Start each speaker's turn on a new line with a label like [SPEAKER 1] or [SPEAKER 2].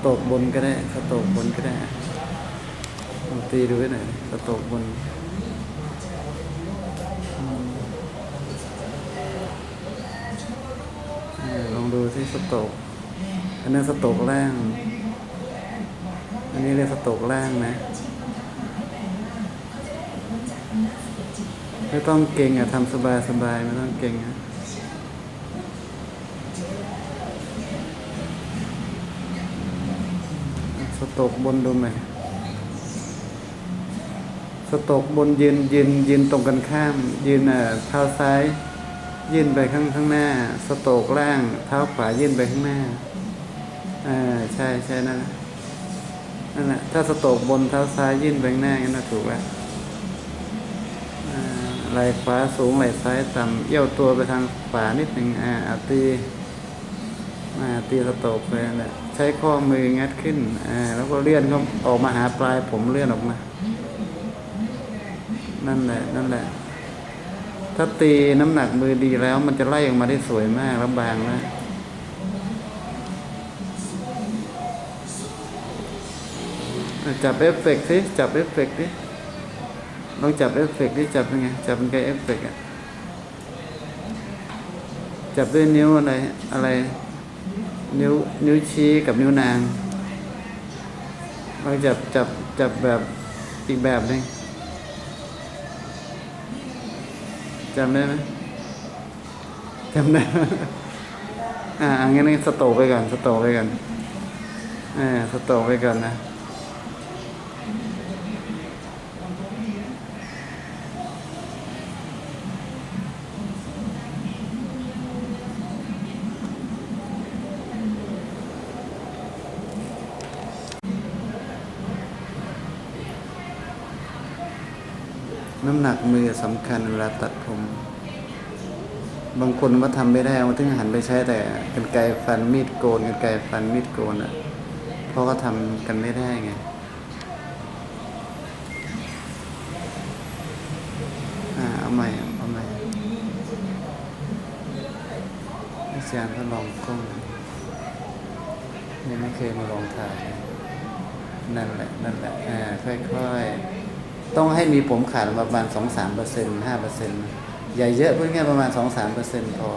[SPEAKER 1] โตกบนก็ได้สโตกบนก็ได้ลองตีดูไว้หน่อยสโตกบนลองดูที่สโตกอันนั้นสโตกล่าง อันนี้เรียกสโตกล่างนะไม่ต้องเก่งอะทำสบายสบายไม่ต้องเก่งอะ โตกบนดูไหมสโตกบนยืนยืนยืนตรงกันข้าม ยืนเอ่อเท้าซ้าย ยื่นไปข้างข้างหน้า สโตกล่าง เท้าขวายื่นไปข้างหน้าอ่าใช่ใช่นั่นแหละนั่นแหละถ้าสโตกบนเท้าซ้ายยื่นไปข้างหน้างั้นนะถูกแล้วอ่าไหล่ขวาสูงไหล่ซ้ายต่ำเอี้ยวตัวไปทางขวานิดหนึ่งอ่าตีอ่าตีสโตกไปนั่นแหละ ใช้ข้อมืองัดขึ้น อ่า แล้วก็เลื่อนเขาออกมาหาปลายผมเลื่อนออกมา นั่นแหละ นั่นแหละ ถ้าตีน้ำหนักมือดีแล้ว มันจะไล่ออกมาได้สวยมากแล้วบางนะจับเอฟเฟกต์สิจับเอฟเฟกต์สิลองจับเอฟเฟกต์ที่จับยังไง จับเป็นไงเอฟเฟกต์อะ จับด้วยนิ้วอะไรอะไร นิ้วนิ้วชี้กับนิ้วนางลองจับจับจับแบบอีกแบบหนึงจำได้ไหมจำได้ อ่าอันนี้สโตไปก่อนสโตไปก่อนอ่าสโตไปก่อนนะ น้ำหนักมือสำคัญเวลาตัดผม บางคนว่าทำไม่ได้มาถึงหันไปใช้แต่กันไกฟันมีดโกนกันไกฟันมีดโกนอะเพราะก็ทำกันไม่ได้ไงอ่าเอาใหม่เอาใหม่อาจารย์ก็ลองกล้องยังไม่เคยมาลองถ่ายเลยนั่นแหละนั่นแหละอ่าค่อยๆ ต้องให้มีผมขาดประมาณสองสามเปอร์เซ็นต์ห้าเปอร์เซ็นต์อย่าเยอะเพื่อแค่ประมาณสองสามเปอร์เซ็นต์พอ